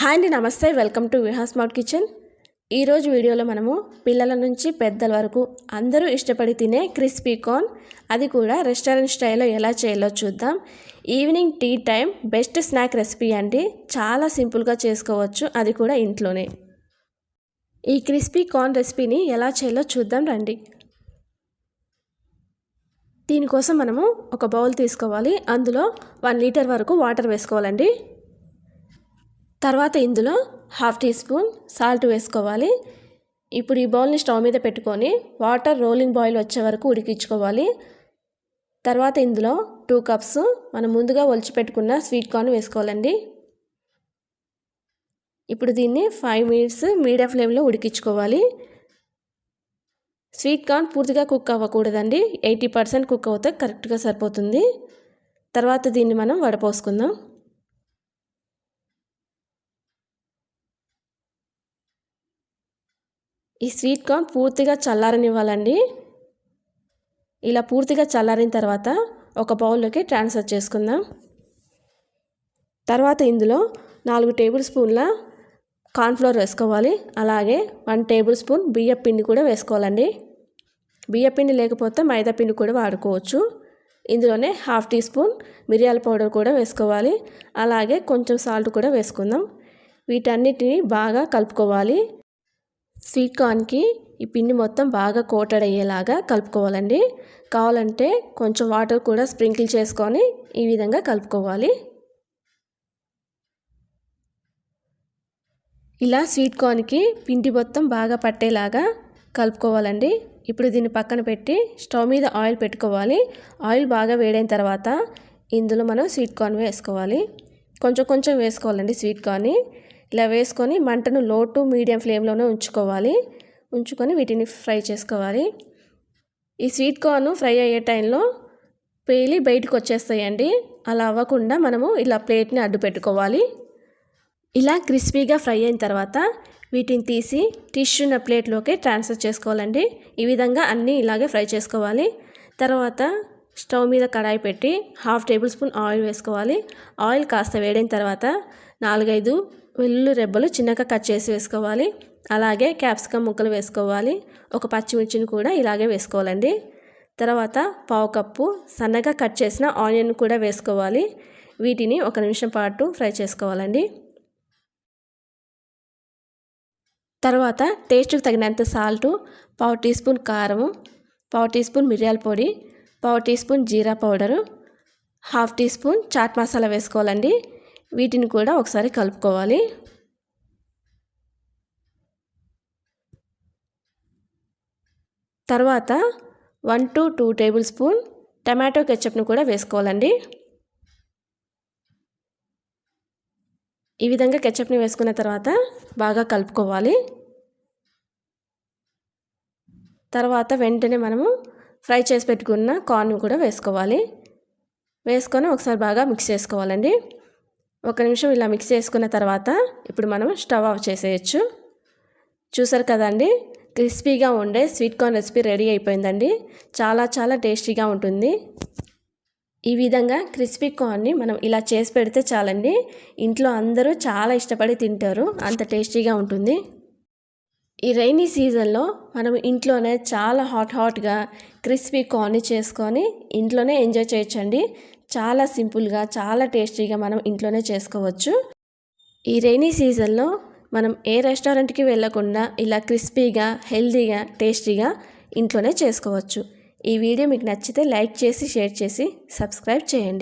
Hi అండి namaste. Welcome to Viha smart kitchen. ఈరోజు వీడియోలో మనము పిల్లల నుంచి పెద్దల వరకు అందరూ ఇష్టపడి తినే క్రిస్పీ కార్న్. అది కూడా రెస్టారెంట్ స్టైల్లో ఎలా చేయాలో చూద్దాం. Evening tea time best snack recipe అండి. చాలా సింపుల్గా చేసుకోవచ్చు అది కూడా ఇంట్లోనే. ఈ క్రిస్పీ కార్న్ రెసిపీని ఎలా చేయాలో చూద్దాం రండి. దీనికోసం మనము ఒక బౌల్ తీసుకోవాలి. అందులో వన్ లీటర్ వరకు వాటర్ వేసుకోవాలండి. తర్వాత ఇందులో హాఫ్ టీ స్పూన్ సాల్ట్ వేసుకోవాలి. ఇప్పుడు ఈ బౌల్ని స్టవ్ మీద పెట్టుకొని వాటర్ రోలింగ్ బాయిల్ వచ్చే వరకు ఉడికించుకోవాలి. తర్వాత ఇందులో టూ కప్స్ మనం ముందుగా ఒలిచిపెట్టుకున్న స్వీట్ కార్న్ వేసుకోవాలండి. ఇప్పుడు దీన్ని ఫైవ్ మినిట్స్ మీడియం ఫ్లేమ్లో ఉడికించుకోవాలి. స్వీట్ కార్న్ పూర్తిగా కుక్ అవ్వకూడదండి. ఎయిటీ పర్సెంట్ కుక్ అవుతే కరెక్ట్గా సరిపోతుంది. తర్వాత దీన్ని మనం వడపోసుకుందాం. ఈ స్వీట్ కార్న్ పూర్తిగా చల్లారనివ్వాలండి. ఇలా పూర్తిగా చల్లారిన తర్వాత ఒక బౌల్లోకి ట్రాన్స్ఫర్ చేసుకుందాం. తర్వాత ఇందులో నాలుగు టేబుల్ స్పూన్ల కార్న్ఫ్లోర్ వేసుకోవాలి. అలాగే వన్ టేబుల్ స్పూన్ బియ్య పిండి కూడా వేసుకోవాలండి. బియ్య పిండి లేకపోతే మైదా పిండి కూడా వాడుకోవచ్చు. ఇందులోనే హాఫ్ టీ స్పూన్ మిరియాల పౌడర్ కూడా వేసుకోవాలి. అలాగే కొంచెం సాల్ట్ కూడా వేసుకుందాం. వీటన్నిటిని బాగా కలుపుకోవాలి. స్వీట్ కార్న్కి ఈ పిండి మొత్తం బాగా కోటెడ్ అయ్యేలాగా కలుపుకోవాలండి. కావాలంటే కొంచెం వాటర్ కూడా స్ప్రింకిల్ చేసుకొని ఈ విధంగా కలుపుకోవాలి. ఇలా స్వీట్ కార్న్కి పిండి మొత్తం బాగా పట్టేలాగా కలుపుకోవాలండి. ఇప్పుడు దీన్ని పక్కన పెట్టి స్టవ్ మీద ఆయిల్ పెట్టుకోవాలి. ఆయిల్ బాగా వేడైన తర్వాత ఇందులో మనం స్వీట్ కార్న్ వేసుకోవాలి. కొంచెం కొంచెం వేసుకోవాలండి స్వీట్ కార్న్ని. ఇలా వేసుకొని మంటను లో టు మీడియం ఫ్లేమ్లోనే ఉంచుకోవాలి. ఉంచుకొని వీటిని ఫ్రై చేసుకోవాలి. ఈ స్వీట్ కార్న్ ఫ్రై అయ్యే టైంలో పేలి బయటకు వచ్చేస్తాయండి. అలా అవ్వకుండా మనము ఇలా ప్లేట్ని అడ్డు పెట్టుకోవాలి. ఇలా క్రిస్పీగా ఫ్రై అయిన తర్వాత వీటిని తీసి టిష్యూ ఉన్న ప్లేట్లోకి ట్రాన్స్ఫర్ చేసుకోవాలండి. ఈ విధంగా అన్నీ ఇలాగే ఫ్రై చేసుకోవాలి. తర్వాత స్టవ్ మీద కడాయి పెట్టి హాఫ్ టేబుల్ స్పూన్ ఆయిల్ వేసుకోవాలి. ఆయిల్ కాస్త వేడైన తర్వాత నాలుగైదు వెల్లుల్లి రెబ్బలు చిన్నగా కట్ చేసి వేసుకోవాలి. అలాగే క్యాప్సికమ్ ముక్కలు వేసుకోవాలి. ఒక పచ్చిమిర్చిని కూడా ఇలాగే వేసుకోవాలండి. తర్వాత పావు కప్పు సన్నగా కట్ చేసిన ఆనియన్ కూడా వేసుకోవాలి. వీటిని ఒక నిమిషం పాటు ఫ్రై చేసుకోవాలండి. తర్వాత టేస్ట్కి తగినంత సాల్టు పావు టీ స్పూన్ కారము పావు టీ స్పూన్ మిరియాల పొడి పావు టీ స్పూన్ జీరా powder half teaspoon chaat masala వేసుకోవాలండి. వీటిని కూడా ఒకసారి కలుపుకోవాలి. తర్వాత one to two tablespoon tomato కెచప్ను కూడా వేసుకోవాలండి. ఈ విధంగా కెచప్ని వేసుకున్న తర్వాత బాగా కలుపుకోవాలి. తర్వాత వెంటనే మనము ఫ్రై చేసి పెట్టుకున్న కార్న్ కూడా వేసుకోవాలి. వేసుకొని ఒకసారి బాగా మిక్స్ చేసుకోవాలండి. ఒక నిమిషం ఇలా మిక్స్ చేసుకున్న తర్వాత ఇప్పుడు మనం స్టవ్ ఆఫ్ చేసేయచ్చు. చూసారు కదండి? క్రిస్పీగా ఉండే స్వీట్ కార్న్ రెసిపీ రెడీ అయిపోయిందండి. చాలా చాలా టేస్టీగా ఉంటుంది. ఈ విధంగా క్రిస్పీ కార్న్ని మనం ఇలా చేసి పెడితే చాలండి. ఇంట్లో అందరూ చాలా ఇష్టపడి తింటారు. అంత టేస్టీగా ఉంటుంది. ఈ రైనీ సీజన్లో మనం ఇంట్లోనే చాలా హాట్ హాట్గా క్రిస్పీ కార్న్ని చేసుకొని ఇంట్లోనే ఎంజాయ్ చేయొచ్చండి. చాలా సింపుల్గా చాలా టేస్టీగా మనం ఇంట్లోనే చేసుకోవచ్చు. ఈ రైనీ సీజన్లో మనం ఏ రెస్టారెంట్కి వెళ్ళకుండా ఇలా క్రిస్పీగా హెల్దీగా టేస్టీగా ఇంట్లోనే చేసుకోవచ్చు. ఈ వీడియో మీకు నచ్చితే లైక్ చేసి షేర్ చేసి సబ్స్క్రైబ్ చేయండి.